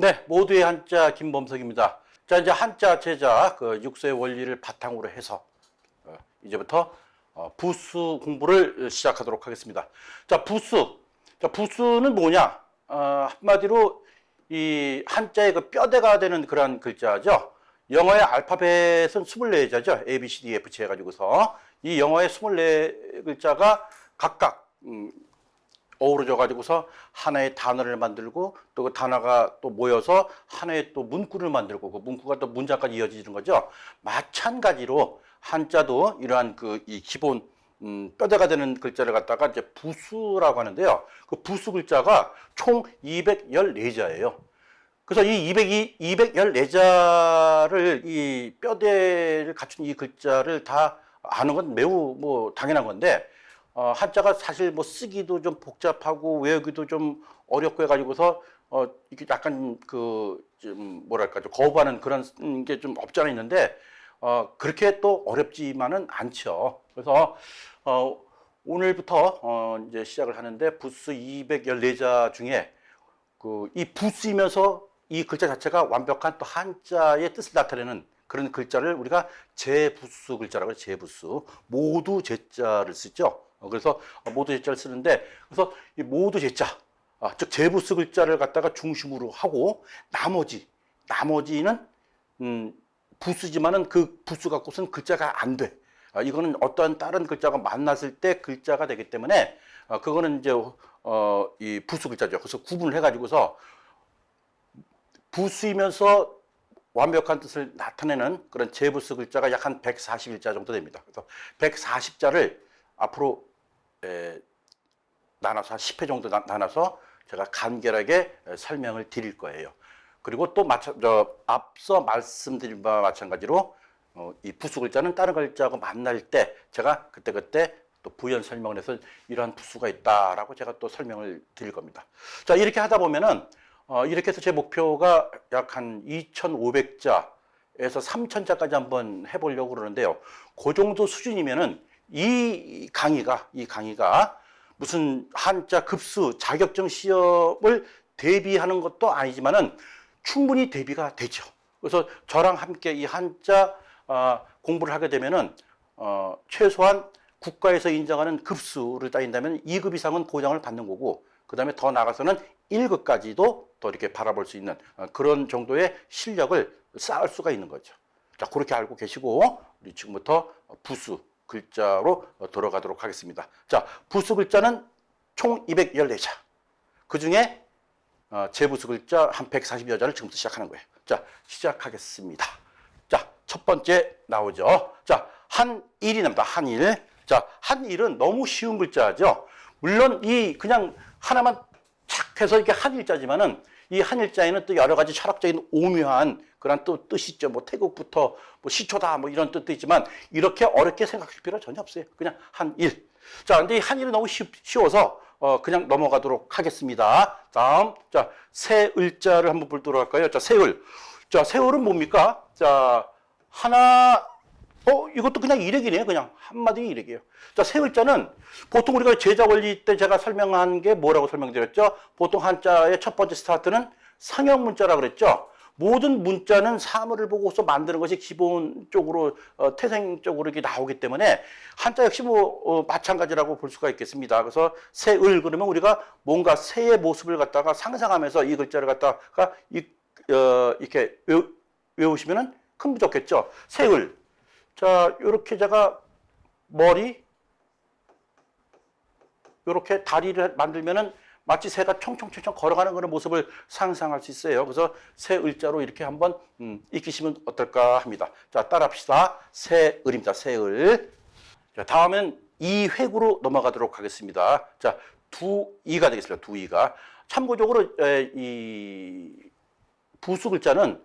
네, 모두의 한자 김범석입니다. 자, 이제 한자 제자 그 육수의 원리를 바탕으로 해서 어, 이제부터 어, 부수 공부를 시작하도록 하겠습니다. 자, 부수. 자, 부수는 뭐냐? 어, 한마디로 이 한자의 그 뼈대가 되는 그런 글자죠. 영어의 알파벳은 24자죠. A, B, C, D, F, G 해가지고서 이 영어의 24글자가 각각 음, 어우러져 가지고서 하나의 단어를 만들고 또 그 단어가 또 모여서 하나의 또 문구를 만들고 그 문구가 또 문장까지 이어지는 거죠. 마찬가지로 한자도 이러한 그 이 기본 음, 뼈대가 되는 글자를 갖다가 이제 부수라고 하는데요. 그 부수 글자가 총 214자예요. 그래서 이 202, 214자를 이 뼈대를 갖춘 이 글자를 다 아는 건 매우 뭐 당연한 건데 어, 한자가 사실 뭐 쓰기도 좀 복잡하고 외우기도 좀 어렵고 해가지고서 어, 이게 약간 그 좀 뭐랄까 좀 거부하는 그런 게 좀 없지 않아 있는데 어, 그렇게 또 어렵지만은 않죠. 그래서 어, 오늘부터 어, 이제 시작을 하는데 부스 214자 중에 그 이 부스이면서 이 글자 자체가 완벽한 또 한자의 뜻을 나타내는 그런 글자를 우리가 제부수 글자라고 해요. 제부수. 모두 제자를 쓰죠. 어, 그래서 모두 제자를 쓰는데 그래서 이 모두 제자, 아, 즉 제부수 글자를 갖다가 중심으로 하고 나머지 나머지는 음, 부수지만은 그 부수 갖고서는 글자가 안 돼. 아, 이거는 어떠한 다른 글자가 만났을 때 글자가 되기 때문에 어, 그거는 이제 어, 이 부수 글자죠. 그래서 구분을 해가지고서 부수이면서 완벽한 뜻을 나타내는 그런 제부수 글자가 약 한 140일자 정도 됩니다. 그래서 140자를 앞으로 에, 나눠서 한 10회 정도 나, 나눠서 제가 간결하게 에, 설명을 드릴 거예요. 그리고 또 마찬, 저, 앞서 말씀드린 바와 마찬가지로 어, 이 부수 글자는 다른 글자하고 만날 때 제가 그때그때 또 부연 설명을 해서 이러한 부수가 있다라고 제가 또 설명을 드릴 겁니다. 자, 이렇게 하다 보면은 어, 이렇게 해서 제 목표가 약 한 2,500자에서 3,000자까지 한번 해보려고 그러는데요. 그 정도 수준이면은 이 강의가, 이 강의가 무슨 한자 급수 자격증 시험을 대비하는 것도 아니지만은 충분히 대비가 되죠. 그래서 저랑 함께 이 한자 어, 공부를 하게 되면은 어, 최소한 국가에서 인정하는 급수를 따진다면 2급 이상은 보장을 받는 거고 그 다음에 더 나가서는 1급까지도 또 이렇게 바라볼 수 있는 어, 그런 정도의 실력을 쌓을 수가 있는 거죠. 자, 그렇게 알고 계시고 우리 지금부터 부수 글자로 어, 들어가도록 하겠습니다. 자, 부수 글자는 총 214자. 그 중에 어, 제부수 글자 한 140여자를 지금부터 시작하는 거예요. 자, 시작하겠습니다. 자, 첫 번째 나오죠. 자, 한일이 납니다. 한일. 자, 한일은 너무 쉬운 글자죠. 물론 이 그냥 하나만 착 해서 이렇게 한일자지만은 이 한일자에는 또 여러 가지 철학적인 오묘한 그런 또 뜻이 있죠. 뭐 태국부터 뭐 시초다 뭐 이런 뜻도 있지만 이렇게 어렵게 생각할 필요 전혀 없어요. 그냥 한일. 자, 근데 이 한일이 너무 쉬, 쉬워서 어, 그냥 넘어가도록 하겠습니다. 다음, 자, 새을자를 한번 보도록 할까요? 자, 새을. 자, 새을은 뭡니까? 자, 하나, 어, 이것도 그냥 일액이네요. 그냥 한마디 일액이에요. 자, 새을자는 보통 우리가 제자 원리 때 제가 설명한 게 뭐라고 설명드렸죠? 보통 한자의 첫 번째 스타트는 상형 문자라 그랬죠? 모든 문자는 사물을 보고서 만드는 것이 기본적으로 어, 태생적으로 이렇게 나오기 때문에 한자 역시 뭐 어, 마찬가지라고 볼 수가 있겠습니다. 그래서 새을 그러면 우리가 뭔가 새의 모습을 갖다가 상상하면서 이 글자를 갖다가 이, 어, 이렇게 외우, 외우시면은 큰 좋겠죠. 새을. 자, 요렇게 제가 머리 요렇게 다리를 만들면은 마치 새가 총총총총 걸어가는 그런 모습을 상상할 수 있어요. 그래서 새 을자로 이렇게 한번 음, 익히시면 어떨까 합니다. 자, 따라합시다. 새 을입니다. 새 을. 자, 다음은 이획으로 넘어가도록 하겠습니다. 자, 두이가 되겠습니다. 두이가. 참고적으로 에, 이 부수 글자는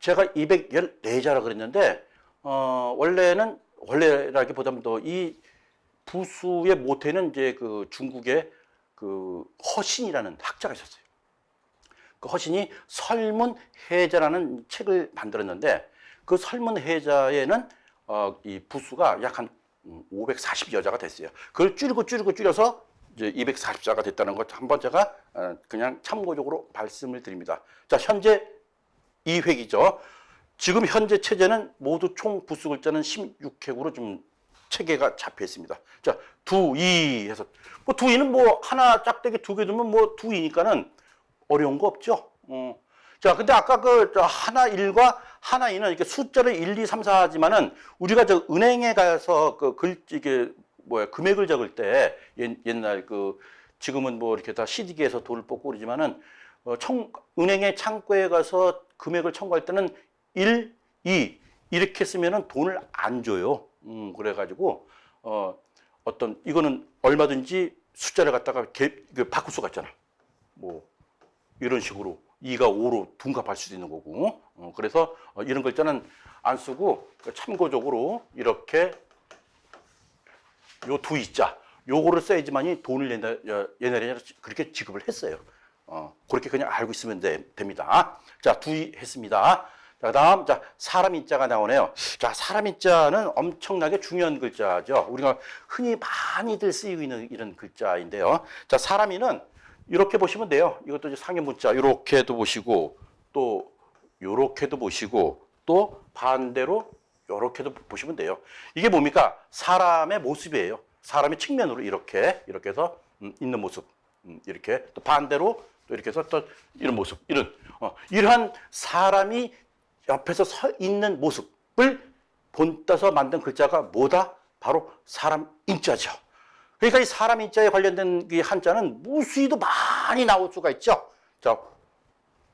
제가 214자라 그랬는데 어, 원래는 원래라기보다는 또이 부수의 모태는 이제 그 중국의 그 허신이라는 학자가 있었어요. 그 허신이 설문해자라는 책을 만들었는데 그 설문해자에는 어, 이 부수가 약 한 540여자가 됐어요. 그걸 줄이고 줄이고 줄여서 이제 240자가 됐다는 것 한번 제가 어, 그냥 참고적으로 말씀을 드립니다. 자, 현재 2획이죠. 지금 현재 체제는 모두 총 부수 글자는 16획으로 좀 체계가 잡혀 있습니다. 자, 두 이 해서 뭐 두 이는 뭐 하나 짝대기 두 개 두면 뭐 두 이니까는 어려운 거 없죠. 어. 자, 근데 아까 그저 하나 일과 하나 이는 이렇게 숫자를 1, 2, 3, 4 하지만은 우리가 저 은행에 가서 그 글, 이게 뭐야, 금액을 적을 때 옛, 옛날 그 지금은 뭐 이렇게 다 CD기에서 돈을 뽑고 그러지만은 어, 청, 은행의 창고에 가서 금액을 청구할 때는 1, 2 이렇게 쓰면은 돈을 안 줘요. 음, 그래가지고 어, 어떤 이거는 얼마든지 숫자를 갖다가 개, 그 바꿀 수가 있잖아. 뭐 이런 식으로 2가 5로 둔갑할 수도 있는 거고. 어, 그래서 어, 이런 글자는 안 쓰고 참고적으로 이렇게 요 두 이자 요거를 써야지만이 돈을 옛날, 어, 옛날에 그렇게 지급을 했어요. 어, 그렇게 그냥 알고 있으면 돼- 됩니다. 자, 두이 했습니다. 자, 그다음 자, 사람 인자가 나오네요. 자, 사람 인자는 엄청나게 중요한 글자죠. 우리가 흔히 많이들 쓰이고 있는 이런 글자인데요. 자, 사람이는 이렇게 보시면 돼요. 이것도 이제 상해 문자 이렇게도 보시고 또 요렇게도 보시고 또 반대로 요렇게도 보시면 돼요. 이게 뭡니까? 사람의 모습이에요. 사람의 측면으로 이렇게 이렇게 해서 음, 있는 모습. 음, 이렇게 또 반대로 또 이렇게 해서 또 이런 모습. 이런 어, 이러한 사람이 옆에서 서 있는 모습을 본따서 만든 글자가 뭐다? 바로 사람 인자죠. 그러니까 이 사람 인자에 관련된 이 한자는 무수히도 많이 나올 수가 있죠. 자,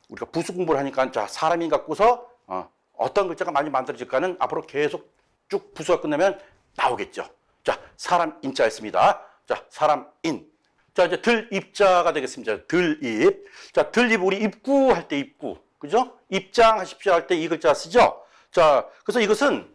우리가 부수 공부를 하니까 자 사람인 갖고서 어, 어떤 글자가 많이 만들어질까는 앞으로 계속 쭉 부수가 끝나면 나오겠죠. 자 사람 인자였습니다. 자 사람 인. 자 이제 들 입자가 되겠습니다. 들 입. 자 들입 우리 입구 할 때 입구 그죠? 입장하십시오 할 때 이 글자 쓰죠. 자 그래서 이것은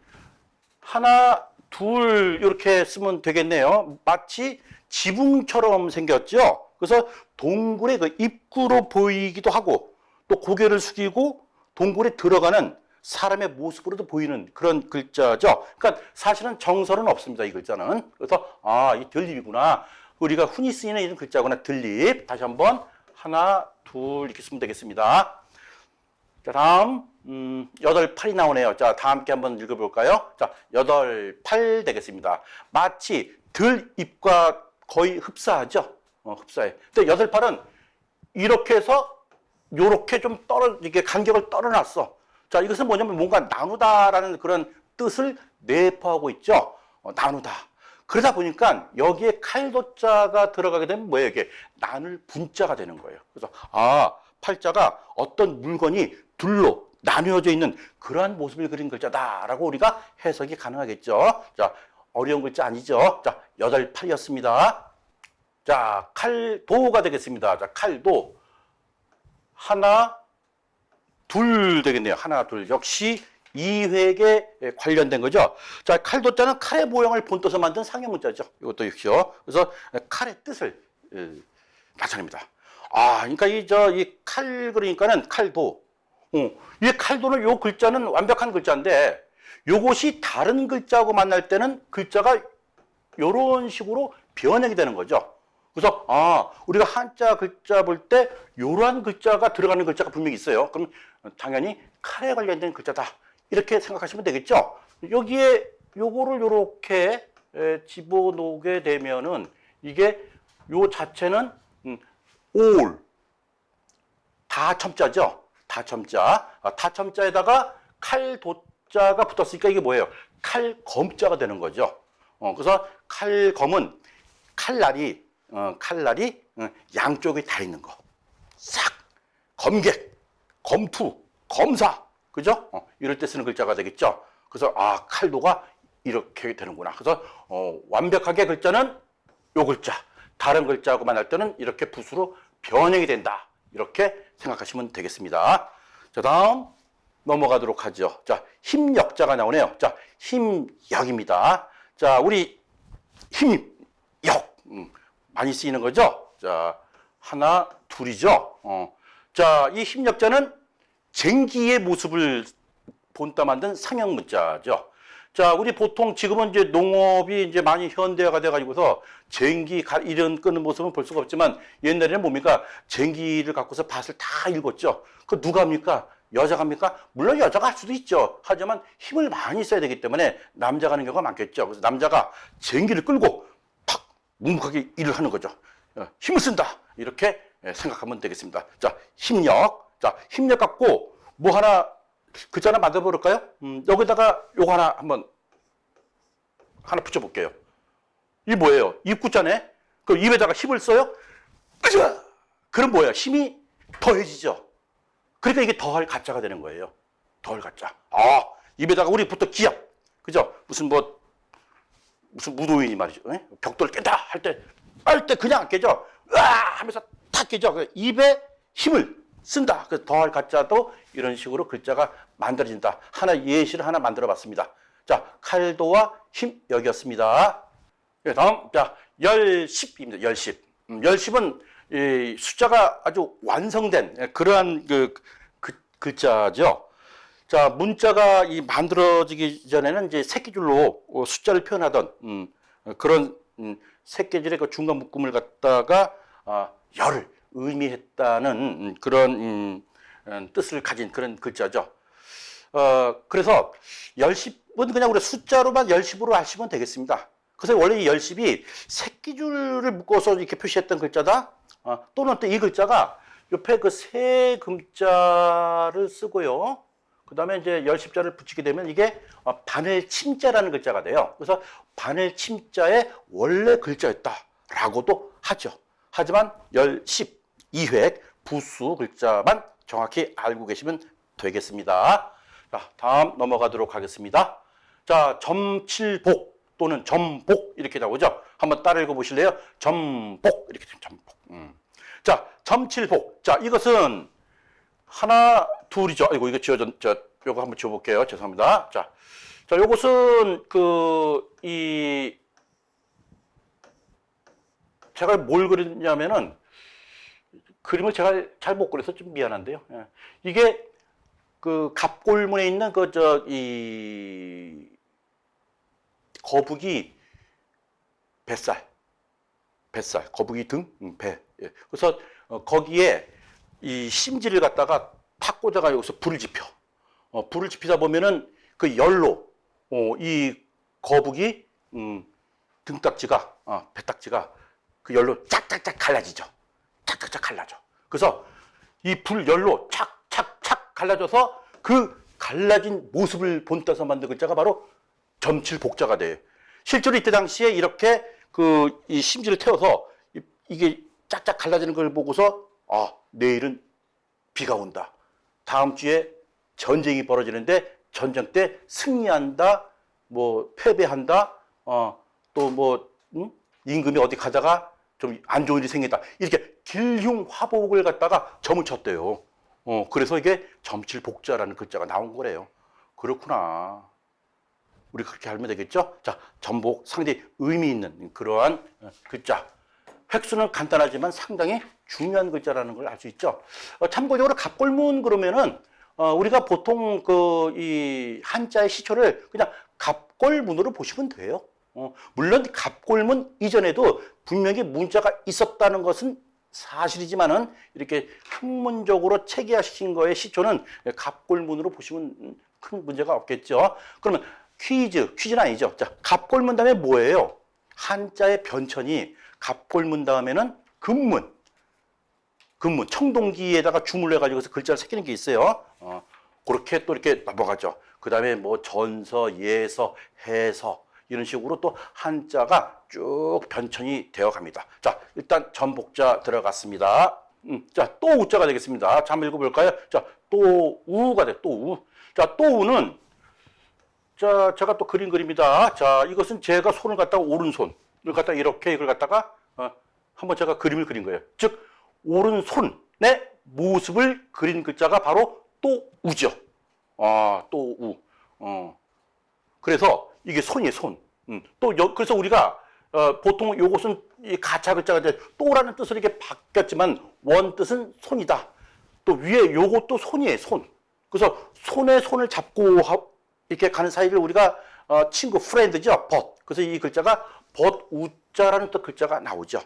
하나 둘 이렇게 쓰면 되겠네요. 마치 지붕처럼 생겼죠. 그래서 동굴의 그 입구로 보이기도 하고 또 고개를 숙이고 동굴에 들어가는 사람의 모습으로도 보이는 그런 글자죠. 그러니까 사실은 정설은 없습니다. 이 글자는. 그래서 아, 이 들립이구나. 우리가 흔히 쓰이는 이런 글자구나. 들립. 다시 한번 하나, 둘 이렇게 쓰면 되겠습니다. 자, 다음 음, 여덟 팔이 나오네요. 자, 다 함께 한번 읽어볼까요? 자, 여덟 팔 되겠습니다. 마치 들입과 거의 흡사하죠. 어, 흡사해. 근데 여덟 팔은 이렇게 해서 요렇게 좀 떨어 이게 간격을 떨어놨어. 자, 이것은 뭐냐면 뭔가 나누다라는 그런 뜻을 내포하고 있죠. 어, 나누다. 그러다 보니까 여기에 칼도자가 들어가게 되면 뭐예요? 이게 나눌 분자가 되는 거예요. 그래서 아, 팔자가 어떤 물건이 둘로 나뉘어져 있는 그러한 모습을 그린 글자다라고 우리가 해석이 가능하겠죠. 자, 어려운 글자 아니죠. 자, 여덟 팔이었습니다. 자, 칼도가 되겠습니다. 자, 칼도. 하나, 둘 되겠네요. 하나, 둘. 역시 이획에 관련된 거죠. 자, 칼도 자는 칼의 모형을 본떠서 만든 상형 문자죠. 이것도 역시요. 그래서 칼의 뜻을 예, 나타냅니다. 아, 그러니까 이 저이 칼 그러니까는 칼도. 어, 이 칼도는 요 글자는 완벽한 글자인데 요것이 다른 글자하고 만날 때는 글자가 요런 식으로 변형이 되는 거죠. 그래서 아 우리가 한자 글자 볼 때 요러한 글자가 들어가는 글자가 분명히 있어요. 그럼 당연히 칼에 관련된 글자다 이렇게 생각하시면 되겠죠. 여기에 요거를 요렇게 에, 집어넣게 되면은 이게 요 자체는 음, 올 다 첨자죠. 다첨자. 아, 다첨자에다가 칼도자가 붙었으니까 이게 뭐예요? 칼검자가 되는 거죠. 어, 그래서 칼검은 칼날이 어, 칼날이 어, 양쪽에 다 있는 거. 싹 검객, 검투, 검사, 그죠? 어, 이럴 때 쓰는 글자가 되겠죠. 그래서 아 칼도가 이렇게 되는구나. 그래서 어, 완벽하게 글자는 요 글자, 다른 글자하고 만날 때는 이렇게 붓으로 변형이 된다. 이렇게 생각하시면 되겠습니다. 자, 다음 넘어가도록 하죠. 자, 힘역자가 나오네요. 자, 힘역입니다. 자, 우리 힘역 음, 많이 쓰이는 거죠. 자, 하나, 둘이죠. 어. 자, 이 힘역자는 쟁기의 모습을 본따 만든 상형 문자죠. 자, 우리 보통 지금은 이제 농업이 이제 많이 현대화가 돼가지고서 쟁기 가- 이런 끄는 모습은 볼 수가 없지만 옛날에는 뭡니까? 쟁기를 갖고서 밭을 다 읽었죠. 그 누가 합니까? 여자가 합니까? 물론 여자가 할 수도 있죠. 하지만 힘을 많이 써야 되기 때문에 남자가 하는 경우가 많겠죠. 그래서 남자가 쟁기를 끌고 탁 묵묵하게 일을 하는 거죠. 어, 힘을 쓴다. 이렇게 예, 생각하면 되겠습니다. 자, 힘력. 자, 힘력 갖고 뭐 하나 글자 하나 만들어 볼까요? 음, 여기다가 요거 하나 한번 하나 붙여 볼게요. 이 뭐예요? 입구자네. 그럼 입에다가 힘을 써요? 그럼 뭐야? 힘이 더해지죠. 그러니까 이게 더할 가짜가 되는 거예요. 더할 가짜. 아, 입에다가 우리부터 기합. 그죠? 무슨 뭐 무슨 무도인이 말이죠. 예? 벽돌을 깬다 할 때, 할 때 그냥 안 깨져. 으아! 하면서 탁 깨져. 그 입에 힘을 쓴다. 그 더할 가짜도 이런 식으로 글자가 만들어진다. 하나 예시를 하나 만들어 봤습니다. 자, 칼도와 힘 여기였습니다. 예, 다음, 자, 열십입니다. 열십. 음, 열십은 이 숫자가 아주 완성된 예, 그러한 그, 그 글자죠. 자, 문자가 이 만들어지기 전에는 이제 새끼줄로 어, 숫자를 표현하던 음, 어, 그런 음, 새끼줄의 그 중간 묶음을 갖다가 아, 열을 의미했다는 음, 그런 음, 음, 뜻을 가진 그런 글자죠. 어, 그래서 열십은 그냥 우리 숫자로만 열십으로 하시면 되겠습니다. 그래서 원래 이 열십이 새끼줄을 묶어서 이렇게 표시했던 글자다. 어, 또는 또 이 글자가 옆에 그 세 금자를 쓰고요. 그 다음에 이제 열십자를 붙이게 되면 이게 어, 바늘 침자라는 글자가 돼요. 그래서 바늘 침자의 원래 글자였다라고도 하죠. 하지만 열십, 이획, 부수 글자만 정확히 알고 계시면 되겠습니다. 자, 다음 넘어가도록 하겠습니다. 자, 점칠복 또는 점복 이렇게 나오죠. 한번 따라 읽어 보실래요? 점복 이렇게 점복. 음. 자, 점칠복. 자, 이것은 하나, 둘이죠. 아이고, 이거 지어져, 저, 요거 한번 지어 볼게요. 죄송합니다. 자, 자, 요것은 그, 이, 제가 뭘 그렸냐면은, 그림을 제가 잘 못 그려서 좀 미안한데요. 예. 이게 그 갑골문에 있는 그, 저, 이, 거북이 뱃살. 뱃살. 거북이 등? 음, 배. 예. 그래서 어, 거기에 이 심지를 갖다가 탁 꽂아가 여기서 불을 지펴. 어, 불을 지피다 보면은 그 열로 어, 이 거북이 음, 등딱지가 어, 배딱지가 그 열로 짝짝짝 갈라지죠. 짝짝짝 갈라져. 그래서 이 불 열로 착착착 갈라져서 그 갈라진 모습을 본따서 만든 글자가 바로 점칠복자가 돼요. 실제로 이때 당시에 이렇게 그 이 심지를 태워서 이- 이게 짝짝 갈라지는 걸 보고서 아 내일은 비가 온다. 다음 주에 전쟁이 벌어지는데 전쟁 때 승리한다, 뭐 패배한다, 어 또뭐 음? 임금이 어디 가다가 좀 안 좋은 일이 생긴다. 이렇게 길흉 화복을 갖다가 점을 쳤대요. 어 그래서 이게 점칠복자라는 글자가 나온 거래요. 그렇구나. 우리 그렇게 알면 되겠죠? 자, 전복 상당히 의미 있는 그러한 어, 글자. 획수는 간단하지만 상당히 중요한 글자라는 걸 알 수 있죠. 어, 참고적으로 갑골문 그러면은 어, 우리가 보통 그 이 한자의 시초를 그냥 갑골문으로 보시면 돼요. 어, 물론 갑골문 이전에도 분명히 문자가 있었다는 것은 사실이지만은 이렇게 학문적으로 체계화시킨 거의 시초는 갑골문으로 보시면 큰 문제가 없겠죠. 그러면 퀴즈, 퀴즈는 아니죠. 자, 갑골문 다음에 뭐예요? 한자의 변천이 갑골문 다음에는 금문. 금문, 청동기에다가 주물러 가지고 글자를 새기는 게 있어요. 어, 그렇게 또 이렇게 넘어가죠. 그 다음에 뭐 전서, 예서, 해서 이런 식으로 또 한자가 쭉 변천이 되어 갑니다. 자, 일단 전복자 들어갔습니다. 음, 자, 또 우자가 되겠습니다. 자, 한번 읽어볼까요? 자, 또 우가 돼, 또 우. 자, 또 우는 자, 제가 또 그린 그림이다. 자, 이것은 제가 손을 갖다가 오른손을 갖다가 이렇게 이걸 갖다가 어, 한번 제가 그림을 그린 거예요. 즉 오른손의 모습을 그린 글자가 바로 또 우죠. 아, 또 우. 어. 그래서 이게 손이에요, 손. 음. 또 여, 그래서 우리가 어, 보통 요것은 이 가짜 글자가 이제 또라는 뜻으로 이렇게 바뀌었지만 원 뜻은 손이다. 또 위에 요것도 손이에요, 손. 그래서 손에 손을 잡고 하- 이렇게 가는 사이를 우리가 어, 친구 프렌드죠. 벗. 그래서 이 글자가 벗 우자라는 또 글자가 나오죠.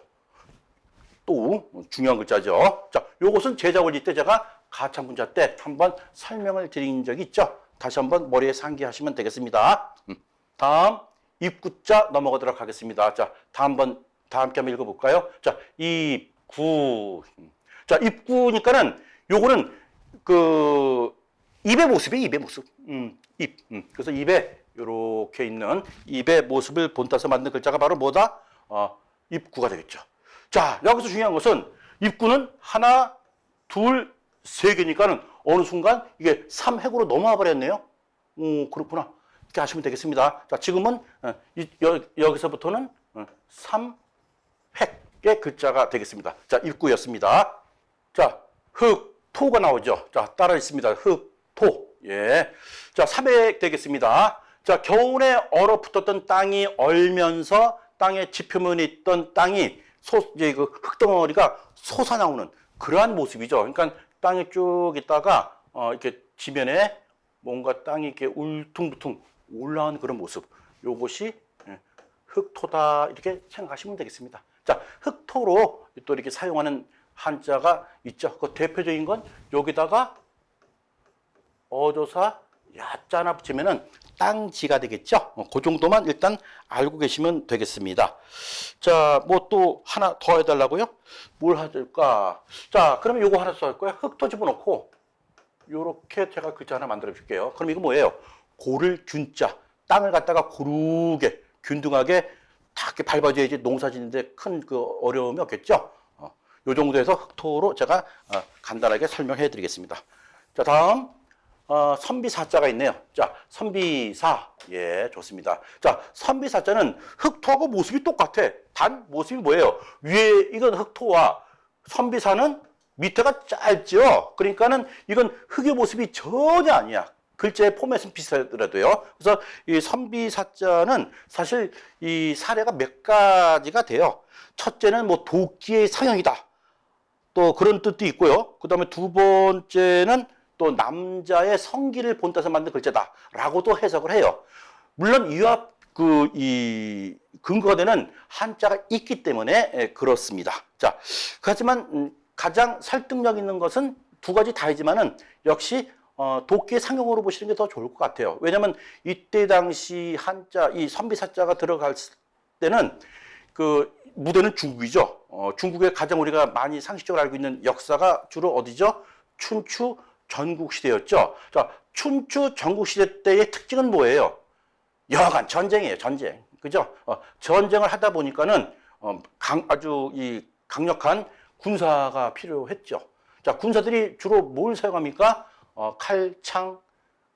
또 중요한 글자죠. 자, 요것은 제자 원리 때 제가 가차 문자 때 한번 설명을 드린 적이 있죠. 다시 한번 머리에 상기하시면 되겠습니다. 음. 다음 입구자 넘어가도록 하겠습니다. 자, 다음 번 다 함께 한번 읽어볼까요? 자, 입구. 음. 자, 입구니까는 요거는 그 입의 모습이 입의 모습. 음, 입. 음. 그래서 입에 요렇게 있는 입의 모습을 본따서 만든 글자가 바로 뭐다? 어, 입구가 되겠죠. 자, 여기서 중요한 것은 입구는 하나, 둘, 세 개니까는 어느 순간 이게 삼획으로 넘어와 버렸네요. 오, 그렇구나. 이렇게 하시면 되겠습니다. 자, 지금은 어, 이, 여, 여기서부터는 어, 삼획의 글자가 되겠습니다. 자, 입구였습니다. 자, 흑, 토가 나오죠. 자, 따라 있습니다. 흑, 토. 예. 자, 삼획 되겠습니다. 자, 겨울에 얼어붙었던 땅이 얼면서 땅에 지표면에 있던 땅이 소, 이제 그 흙덩어리가 솟아나오는 그러한 모습이죠. 그러니까 땅에 쭉 있다가 어, 이렇게 지면에 뭔가 땅이 이렇게 울퉁불퉁 올라온 그런 모습. 요것이 예, 흑토다 이렇게 생각하시면 되겠습니다. 자, 흑토로 또 이렇게 사용하는 한자가 있죠. 그 대표적인 건 여기다가 어조사 야자나 붙이면은 땅지가 되겠죠. 어, 그 정도만 일단 알고 계시면 되겠습니다. 자, 뭐 또 하나 더 해달라고요? 뭘 하실까? 자, 그러면 요거 하나 써할 거야. 흙도 집어넣고 요렇게 제가 글자 하나 만들어 줄게요. 그럼 이거 뭐예요? 고를 균자. 땅을 갖다가 고르게 균등하게 다 이렇게 밟아줘야지 농사 짓는데 큰 그 어려움이 없겠죠. 어, 요 정도에서 흑토로 제가 어, 간단하게 설명해 드리겠습니다. 자, 다음 어, 선비사자가 있네요. 자, 선비사. 예, 좋습니다. 자, 선비사자는 흑토하고 모습이 똑같아. 단 모습이 뭐예요? 위에 이건 흑토와 선비사는 밑에가 짧죠. 그러니까는 이건 흑의 모습이 전혀 아니야. 글자의 포맷은 비슷하더라도요. 그래서 이 선비사자는 사실 이 사례가 몇 가지가 돼요. 첫째는 뭐 도끼의 상형이다. 또 그런 뜻도 있고요. 그 다음에 두 번째는 또 남자의 성기를 본따서 만든 글자다라고도 해석을 해요. 물론 이와 그이 근거가 되는 한자가 있기 때문에 예, 그렇습니다. 자, 하지만 음, 가장 설득력 있는 것은 두 가지 다이지만은 역시 어, 도끼의 상형으로 보시는 게 더 좋을 것 같아요. 왜냐하면 이때 당시 한자 이 선비사자가 들어갈 때는 그 무대는 중국이죠. 어, 중국의 가장 우리가 많이 상식적으로 알고 있는 역사가 주로 어디죠? 춘추 전국 시대였죠. 자, 춘추 전국 시대 때의 특징은 뭐예요? 여하간 전쟁이에요, 전쟁. 그죠? 어, 전쟁을 하다 보니까는 어, 강, 아주 이 강력한 군사가 필요했죠. 자, 군사들이 주로 뭘 사용합니까? 어, 칼, 창,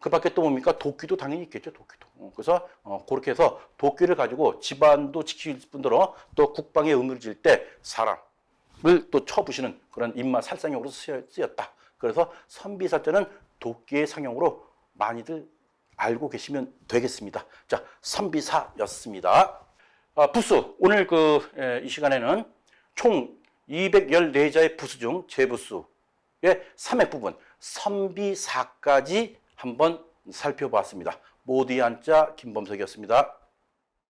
그 밖에 또 뭡니까? 도끼도 당연히 있겠죠, 도끼도. 어, 그래서 어, 그렇게 해서 도끼를 가지고 집안도 지킬 뿐더러 또 국방에 의무를 질 때 사람을 또 쳐부시는 그런 입맛 살상용으로 쓰였다. 그래서 선비사자는 도끼의 상용으로 많이들 알고 계시면 되겠습니다. 자, 선비사였습니다. 아, 부수. 오늘 그, 에, 이 시간에는 총 214자의 부수 중 제부수의 3회 부분, 선비사까지 한번 살펴보았습니다. 모디 한자 김범석이었습니다.